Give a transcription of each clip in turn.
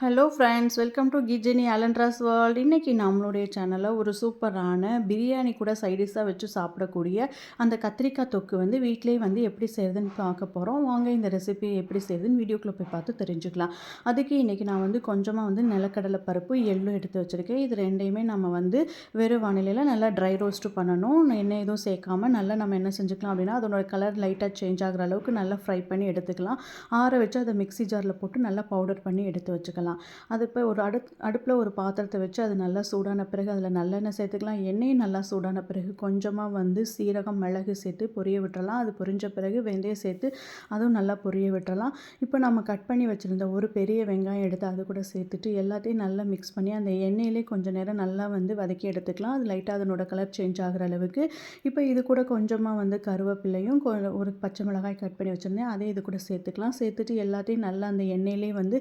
Hello friends welcome to கிஜினி அலன்ட்ராஸ் world இன்றைக்கி நம்மளுடைய சேனலில் ஒரு சூப்பரான பிரியாணி கூட சைடிஷாக வச்சு சாப்பிடக்கூடிய அந்த கத்திரிக்காய் தொக்கு வந்து வீட்டிலேயே வந்து எப்படி செய்யுதுன்னு பார்க்க போகிறோம் வாங்க இந்த ரெசிபி எப்படி செய்யுதுன்னு வீடியோக்குள்ளே போய் பார்த்து தெரிஞ்சுக்கலாம். அதுக்கு இன்றைக்கி நான் வந்து கொஞ்சமாக வந்து நிலக்கடலை பருப்பு எள்ளும் எடுத்து வச்சுருக்கேன். இது ரெண்டையுமே நம்ம வந்து வெறும் வானிலையில் நல்லா ட்ரை ரோஸ்ட்டு பண்ணணும். எண்ணெய் எதுவும் சேர்க்காம நல்லா நம்ம என்ன செஞ்சுக்கலாம் அப்படின்னா அதோட கலர் லைட்டாக சேஞ்ச் ஆகிற அளவுக்கு நல்லா ஃப்ரை பண்ணி எடுத்துக்கலாம். ஆற வச்சு அதை மிக்ஸி ஜாரில் போட்டு நல்லா பவுடர் பண்ணி எடுத்து வச்சுக்கலாம். சேர்த்துக்கலாம் அது இப்போ ஒரு அடு அடுப்பில் ஒரு பாத்திரத்தை வச்சு அது நல்லா சூடான பிறகு அதில் நல்லெண்ணெய் சேர்த்துக்கலாம். எண்ணெயும் நல்லா சூடான பிறகு கொஞ்சமாக வந்து சீரகம் மிளகு சேர்த்து பொரிய விட்டுறலாம். அது பொரிஞ்ச பிறகு வெந்தயம் சேர்த்து அதுவும் நல்லா பொரிய விட்டுறலாம். இப்போ நம்ம கட் பண்ணி வச்சுருந்த ஒரு பெரிய வெங்காயம் எடுத்து அது கூட சேர்த்துட்டு எல்லாத்தையும் நல்லா மிக்ஸ் பண்ணி அந்த எண்ணெயிலே கொஞ்சம் நேரம் நல்லா வந்து வதக்கி எடுத்துக்கலாம். அது லைட்டாக அதனோட கலர் சேஞ்ச் ஆகிற அளவுக்கு. இப்போ இது கூட கொஞ்சமாக வந்து கருவேப்பிலையும் ஒரு பச்சை மிளகாய் கட் பண்ணி வச்சுருந்தேன். அதே இது கூட சேர்த்துக்கலாம். சேர்த்துட்டு எல்லாத்தையும் நல்லா அந்த எண்ணெயிலே வந்து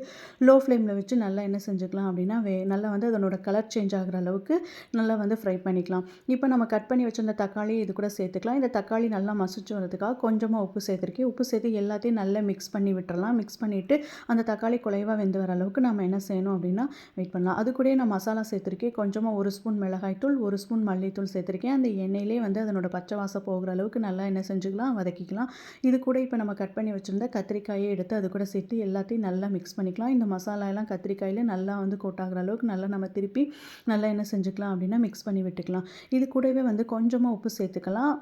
லோ ஃப்ளேமில் வச்சு நல்லா என்ன செஞ்சுக்கலாம் அப்படின்னா வே நல்லா வந்து அதனோட கலர் சேஞ்ச் ஆகிற அளவுக்கு நல்லா வந்து ஃப்ரை பண்ணிக்கலாம். இப்போ நம்ம கட் பண்ணி வச்சிருந்த தக்காளி இது கூட சேர்த்துக்கலாம். இந்த தக்காளி நல்லா மசிச்சு வரதுக்காக கொஞ்சமாக உப்பு சேர்த்துருக்கேன். உப்பு சேர்த்து எல்லாத்தையும் நல்லா மிக்ஸ் பண்ணி விட்டுறலாம். மிக்ஸ் பண்ணிவிட்டு அந்த தக்காளி குலைவாக வெந்து வர அளவுக்கு நம்ம என்ன செய்யணும் அப்படின்னா வெயிட் பண்ணலாம். அது கூட நான் மசாலா சேர்த்துருக்கேன். கொஞ்சமாக ஒரு ஸ்பூன் மிளகாய்த்தூள் ஒரு ஸ்பூன் மல்லித்தூள் சேர்த்துருக்கேன். அந்த எண்ணெயிலே வந்து அதனோட பச்சை வாசம் போகிற அளவுக்கு நல்லா என்ன செஞ்சுக்கலாம் வதக்கிக்கலாம். இது கூட இப்போ நம்ம கட் பண்ணி வச்சுருந்த கத்திரிக்காயை எடுத்து அது கூட சேர்த்து எல்லாத்தையும் நல்லா மிக்ஸ் பண்ணிக்கலாம். இந்த மசாலா எல்லாம் கத்திரிக்காயில் நல்லா வந்து கோட்டாகிற அளவுக்கு நல்லா நம்ம திருப்பி நல்லா என்ன செஞ்சுக்கலாம் அப்படின்னா மிக்ஸ் பண்ணி விட்டுக்கலாம். இது கூடவே வந்து கொஞ்சமாக உப்பு சேர்த்துக்கலாம்.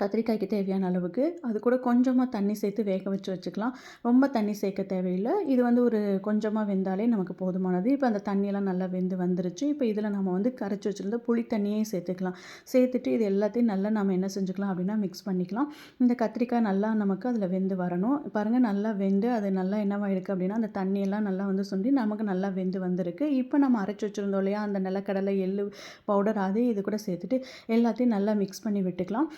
கத்திரிக்காய்க்கு தேவையான அளவுக்கு. அது கூட கொஞ்சமாக தண்ணி சேர்த்து வேக வச்சு வச்சுக்கலாம். ரொம்ப தண்ணி சேர்க்க தேவையில்லை. இது வந்து ஒரு கொஞ்சமாக வெந்தாலே நமக்கு போதுமானது. இப்போ அந்த தண்ணியெல்லாம் நல்லா வெந்து வந்துருச்சு. இப்போ இதில் நம்ம வந்து கரைச்சி வச்சுருந்த புளி தண்ணியே சேர்த்துக்கலாம். சேர்த்துட்டு இது எல்லாத்தையும் நல்லா நம்ம என்ன செஞ்சுக்கலாம் அப்படின்னா மிக்ஸ் பண்ணிக்கலாம். இந்த கத்திரிக்காய் நல்லா நமக்கு அதில் வெந்து வரணும். பாருங்கள் நல்லா வெந்து அது நல்லா என்னவாயிருக்கு அப்படின்னா அந்த தண்ணியெல்லாம் நல்லா வந்து சுண்டி நமக்கு நல்லா வெந்து வந்திருக்கு. இப்போ நம்ம அரைச்சி வச்சுருந்தோம் இல்லையா அந்த நிலக்கடலை எள்ளு பவுடர் அதே இது கூட சேர்த்துட்டு எல்லாத்தையும் நல்லா மிக்ஸ் பண்ணி விட்டுக்கலாம்.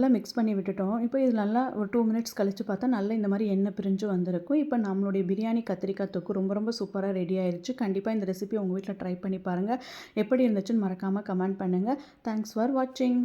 நல்லா மிக்ஸ் பண்ணி விட்டுட்டோம். இப்போ இது நல்லா ஒரு டூ மினிட்ஸ் கழித்து பார்த்தா நல்லா இந்த மாதிரி எண்ணெய் பிரிஞ்சு வந்திருக்கும். இப்போ நம்மளுடைய பிரியாணி கத்திரிக்காய் தொக்கு ரொம்ப ரொம்ப சூப்பராக ரெடி ஆயிடுச்சு கண்டிப்பாக இந்த ரெசிபி உங்கள் வீட்டில் ட்ரை பண்ணி பாருங்கள் எப்படி இருந்துச்சுன்னு மறக்காமல் கமெண்ட் பண்ணுங்கள் தேங்க்ஸ் ஃபார் வாட்சிங்